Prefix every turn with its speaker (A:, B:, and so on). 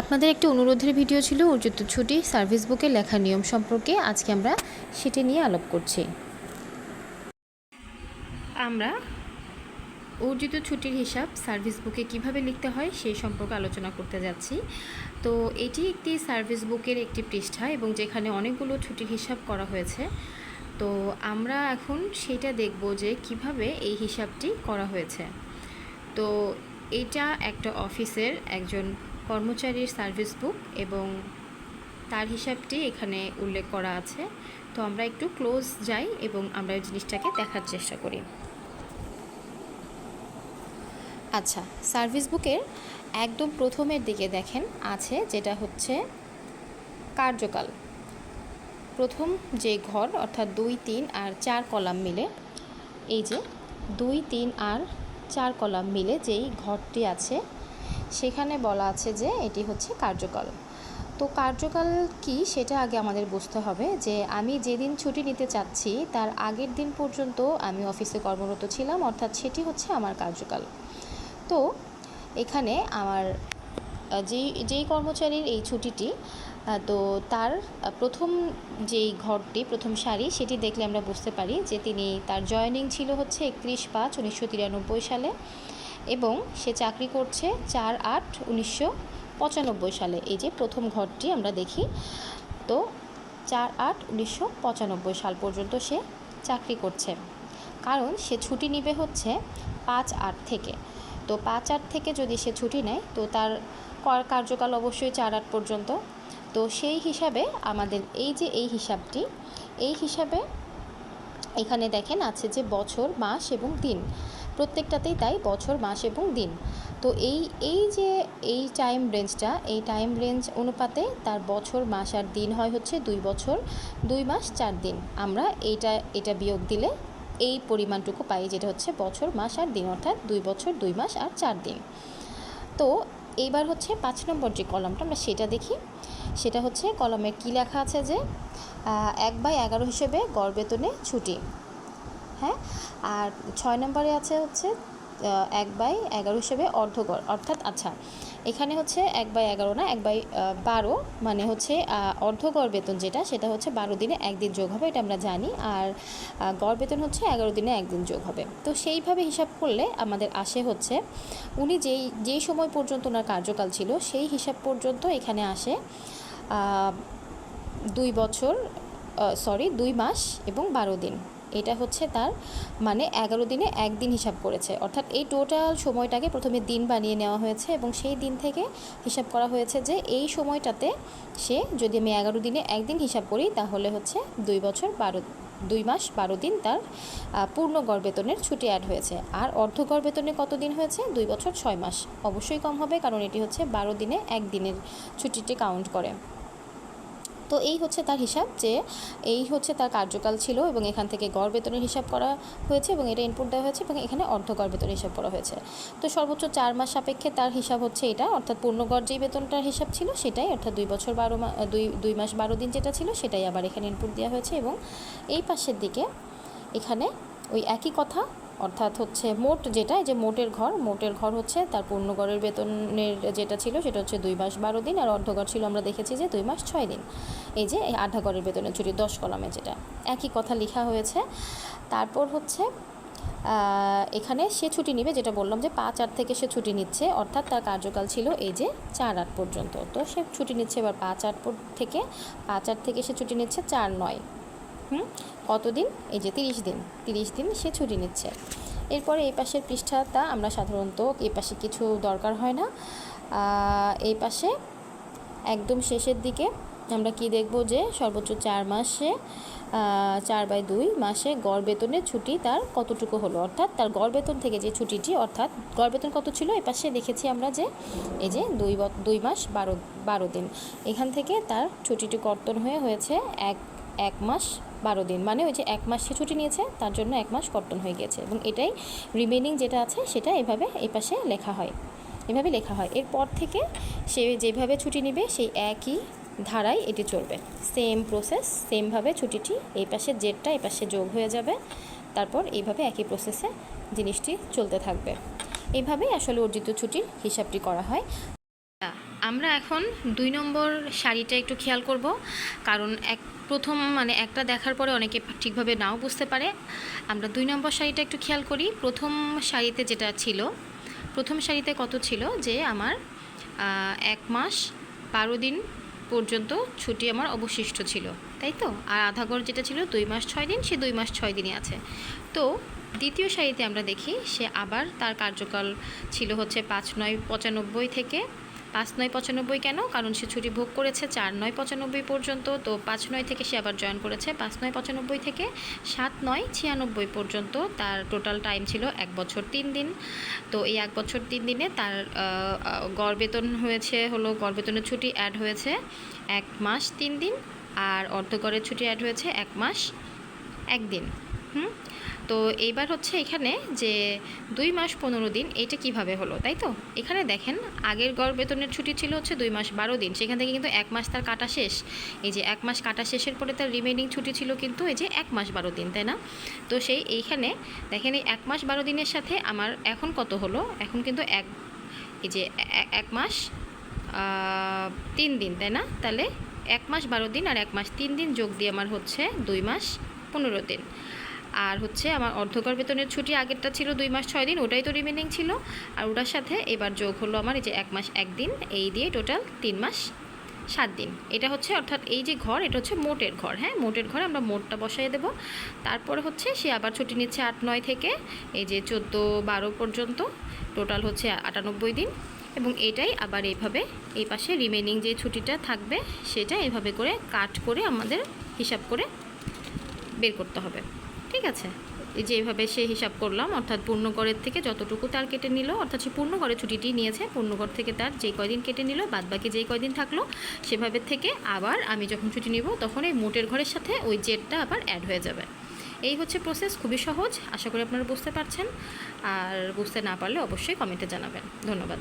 A: আপনাদের একটি অনুরোধের ভিডিও ছিল অর্জিত ছুটি সার্ভিস বুকে লেখার নিয়ম সম্পর্কে। আজকে আমরা সেটি নিয়ে আলাপ করছি। আমরা অর্জিত ছুটির হিসাব সার্ভিস বুকে কীভাবে লিখতে হয় সেই সম্পর্কে আলোচনা করতে যাচ্ছি। তো এটি একটি সার্ভিস বুকের একটি পৃষ্ঠা এবং যেখানে অনেকগুলো ছুটির হিসাব করা হয়েছে। তো আমরা এখন সেটা দেখব যে কীভাবে এই হিসাবটি করা হয়েছে। তো এটা একটা অফিসের একজন কর্মচারীর সার্ভিস বুক এবং তার হিসাবটি এখানে উল্লেখ করা আছে। তো আমরা একটু ক্লোজ যাই এবং আমরা এই জিনিসটাকে দেখার চেষ্টা করি। আচ্ছা সার্ভিস বুকের একদম প্রথমের দিকে দেখেন, আছে যেটা হচ্ছে কার্যকাল। প্রথম যে ঘর, অর্থাৎ দুই, তিন আর চার কলাম মিলে, এই যে দুই, তিন আর চার কলাম মিলে যেই ঘরটি আছে সেখানে বলা আছে যে এটি হচ্ছে কার্যকাল। তো কার্যকাল কি সেটা আগে আমাদের বুঝতে হবে যে আমি যেদিন ছুটি নিতে চাচ্ছি তার আগের দিন পর্যন্ত আমি অফিসে কর্মরত ছিলাম, অর্থাৎ সেটি হচ্ছে আমার কার্যকাল। তো এখানে আমার যেই যেই কর্মচারীর এই ছুটিটি তো তার প্রথম যেই ঘরটি, প্রথম সারি, সেটি দেখলে আমরা বুঝতে পারি যে তিনি তার জয়েনিং ছিল হচ্ছে একত্রিশ পাঁচ উনিশশো তিরানব্বই সালে। এবং সে চাকরি করছে চার আট উনিশশো পঁচানব্বই সালে। এই যে প্রথম ঘরটি আমরা দেখি। তো চার আট উনিশশো পঁচানব্বই সাল পর্যন্ত সে চাকরি করছে। কারণ সে ছুটি নিবে হচ্ছে পাঁচ আট থেকে। তো পাঁচ আট থেকে যদি সে ছুটি নেয়, তো তার কার্যকাল অবশ্যই চার আট পর্যন্ত। তো সেই হিসাবে আমাদের এই যে এই হিসাবটি, এই হিসাবে এখানে দেখেন আছে যে বছর, মাস এবং দিন। প্রত্যেকটাতেই তাই বছর, মাস এবং দিন। তো এই এই যে এই টাইম রেঞ্জটা এই টাইম রেঞ্জ অনুপাতে তার বছর, মাস আর দিন হয় হচ্ছে দুই বছর, দুই মাস, চার দিন। আমরা এইটা, এটা বিয়োগ দিলে এই পরিমাণটুকু পাই, যেটা হচ্ছে বছর, মাস আর দিন, অর্থাৎ দুই বছর, দুই মাস আর চার দিন। তো এইবার হচ্ছে পাঁচ নম্বর যে কলমটা, আমরা সেটা দেখি। সেটা হচ্ছে কলমে কী লেখা আছে যে এক বাই এগারো হিসেবে গড় বেতনে ছুটি। হ্যাঁ আর ছয় নম্বরে আছে হচ্ছে এক বাই এগারো হিসেবে অর্ধগড়, অর্থাৎ আচ্ছা এখানে হচ্ছে এক বাই এগারো না, এক বাই বারো মানে হচ্ছে অর্ধগড় বেতন যেটা, সেটা হচ্ছে বারো দিনে একদিন যোগ হবে, এটা আমরা জানি, আর গড় বেতন হচ্ছে এগারো দিনে একদিন যোগ হবে। তো সেইভাবে হিসাব করলে আমাদের আসে হচ্ছে, উনি যেই যেই সময় পর্যন্ত ওনার কার্যকাল ছিল, সেই হিসাব পর্যন্ত এখানে আসে দুই বছর সরি দুই মাস এবং বারো দিন। এটা হচ্ছে তার মানে এগারো দিনে একদিন হিসাব করেছে। অর্থাৎ এই টোটাল সময়টাকে প্রথমে দিন বানিয়ে নেওয়া হয়েছে এবং সেই দিন থেকে হিসাব করা হয়েছে যে এই সময়টাতে সে যদি আমি এগারো দিনে একদিন হিসাব করি, তাহলে হচ্ছে দুই বছর বারো, দুই মাস বারো দিন তার পূর্ণ গড় বেতনের ছুটি অ্যাড হয়েছে। আর অর্ধ গড় বেতনে কত দিন হয়েছে? দুই বছর ছয় মাস। অবশ্যই কম হবে কারণ এটি হচ্ছে বারো দিনে একদিনের ছুটিটি কাউন্ট করে। তো এই হচ্ছে তার হিসাব যে এই হচ্ছে তার কার্যকাল ছিল এবং এখান থেকে গড় বেতনের হিসাব করা হয়েছে এবং এটা ইনপুট দেওয়া হয়েছে এবং এখানে অর্ধ গড় বেতনের হিসাব করা হয়েছে। তো সর্বোচ্চ চার মাস সাপেক্ষে তার হিসাব হচ্ছে এটা, অর্থাৎ পূর্ণ গড় যেই বেতনটার হিসাব ছিল সেটাই, অর্থাৎ দুই বছর বারো দুই দুই মাস বারো দিন যেটা ছিল সেটাই আবার এখানে ইনপুট দেওয়া হয়েছে এবং এই পাশের দিকে এখানে ওই একই কথা অর্থাৎ হচ্ছে মোট যেটা যে মোটের ঘর মোটের ঘর হচ্ছে তার পূর্ণগড়ের বেতনের যেটা ছিল সেটা হচ্ছে দুই মাস বারো দিন আর অর্ধগড় ছিল আমরা দেখেছি যে দুই মাস ছয় দিন। এই যে এই আধাগড়ের বেতনের ছুটি, দশ কলামে যেটা। একই কথা লেখা হয়েছে। তারপর হচ্ছে এখানে সে ছুটি নিবে, যেটা বললাম যে পাঁচ আট থেকে সে ছুটি নিচ্ছে, অর্থাৎ তার কার্যকাল ছিল এই যে চার আট পর্যন্ত। তো সে ছুটি নিচ্ছে এবার পাঁচ আট থেকে, পাঁচ আট থেকে সে ছুটি নিচ্ছে চার নয়। হুম, কতদিন? এই যে তিরিশ দিন। তিরিশ দিন সে ছুটি নিচ্ছে। এরপরে এই পাশের পৃষ্ঠাটা আমরা সাধারণত এই পাশে কিছু দরকার হয় না। এই পাশে একদম শেষের দিকে আমরা কি দেখব যে সর্বোচ্চ চার মাসে চার বাই দুই মাসে গড় বেতনের ছুটি তার কতটুকু হলো? অর্থাৎ তার গড় বেতন থেকে যে ছুটিটি, অর্থাৎ গড় বেতন কত ছিল? এ পাশে দেখেছি আমরা যে এই যে দুই দুই মাস বারো বারো দিন। এখান থেকে তার ছুটিটি কর্তন হয়ে হয়েছে এক এক মাস বারো দিন। মানে ওই যে এক মাস সে ছুটি নিয়েছে, তার জন্য এক মাস কর্তন হয়ে গিয়েছে। এবং এটাই রিমেনিং যেটা আছে, সেটা এভাবে এই পাশে লেখা হয়। এভাবে লেখা হয়। এরপর থেকে সে যেভাবে ছুটি নেবে, সেই একই ধারায় এটি চলবে। সেম প্রসেস সেমভাবে ছুটিটি এই পাশে জেটটা এই পাশে যোগ হয়ে যাবে। তারপর এইভাবে একই প্রসেসে জিনিসটি চলতে থাকবে। এইভাবেই আসলে অর্জিত ছুটির হিসাবটি করা হয়। আমরা এখন দুই নম্বর শাড়িটা একটু খেয়াল করব। কারণ এক প্রথম মানে একটা দেখার পরে অনেকে ঠিকভাবে নাও বুঝতে পারে। আমরা দুই নম্বর শাড়িটা একটু খেয়াল করি। প্রথম শাড়িতে যেটা ছিল, প্রথম শাড়িতে কত ছিল যে আমার এক মাস বারো দিন পর্যন্ত ছুটি আমার অবশিষ্ট ছিল, তাই তো? আর আধা ঘর যেটা ছিল দুই মাস ছয় দিন, সে দুই মাস ছয় দিনই আছে। তো দ্বিতীয় শাড়িতে আমরা দেখি, সে আবার তার কার্যকাল ছিল হচ্ছে পাঁচ নয় পঁচানব্বই থেকে পাঁচ নয় পঁচানব্বই কেন? কারণ সে ছুটি ভোগ করেছে চার নয় পঁচানব্বই পর্যন্ত, তো পাঁচ নয় থেকে সে আবার জয়েন করেছে। পাঁচ নয় পঁচানব্বই থেকে সাত নয় ছিয়ানব্বই পর্যন্ত তার টোটাল টাইম ছিল এক বছর তিন দিন। তো এই এক বছর তিন দিনে তার গড় বেতন হয়েছে, হলো গড় বেতনের ছুটি অ্যাড হয়েছে এক মাস তিন দিন, আর অর্ধগড়ের ছুটি অ্যাড হয়েছে এক মাস একদিন। হুম? তো এইবার হচ্ছে এখানে যে দুই মাস পনেরো দিন এটা কীভাবে হলো, তাই তো? এখানে দেখেন, আগের গড় বেতনের ছুটি ছিল হচ্ছে দুই মাস বারো দিন, সেখান থেকে কিন্তু এক মাস তার কাটা শেষ। এই যে এক মাস কাটা শেষের পরে তার রিমেনিং ছুটি ছিল কিন্তু এই যে এক মাস বারো দিন, তাই না? তো সেই এইখানে দেখেন এই এক মাস বারো দিনের সাথে আমার এখন কত হলো? এখন কিন্তু এক, এই যে এক মাস তিন দিন, তাই না? তাহলে এক মাস বারো দিন আর এক মাস তিন দিন যোগ দিয়ে আমার হচ্ছে দুই মাস পনেরো দিন। আর হচ্ছে আমার অর্ধকর বেতনের ছুটি আগেরটা ছিল দুই মাস ছয় দিন, ওটাই তো রিমেনিং ছিল। আর ওটার সাথে এবার যোগ হলো আমার এই যে এক মাস এক দিন, এই দিয়ে টোটাল তিন মাস সাত দিন। এটা হচ্ছে অর্থাৎ এই যে ঘর, এটা হচ্ছে মোটের ঘর হ্যাঁ? মোটের ঘরে আমরা মোটটা বসাই দেবো। তারপরে হচ্ছে সে আবার ছুটি নিচ্ছে আট নয় থেকে, এই যে চোদ্দ বারো পর্যন্ত টোটাল হচ্ছে আটানব্বই দিন। এবং এটাই আবার এইভাবে এই পাশে রিমেনিং যে ছুটিটা থাকবে, সেটা এইভাবে করে কাট করে আমাদের হিসাব করে বের করতে হবে। ঠিক আছে এই যে এইভাবে সে হিসাব করলাম, অর্থাৎ পূর্ণগড়ের থেকে যতটুকু তার কেটে নিল, অর্থাৎ সে পূর্ণগড়ের ছুটিটি নিয়েছে, পূর্ণগড় থেকে তার যেই কয়দিন কেটে নিল বাদ বাকি যেই কয়দিন থাকল, সেভাবে থেকে আবার আমি যখন ছুটি নিব, তখন এই মোটের ঘরের সাথে ওই জেটটা আবার অ্যাড হয়ে যাবে। এই হচ্ছে প্রসেস খুবই সহজ, আশা করি আপনারা বুঝতে পারছেন। আর বুঝতে না পারলে অবশ্যই কমেন্টে জানাবেন। ধন্যবাদ।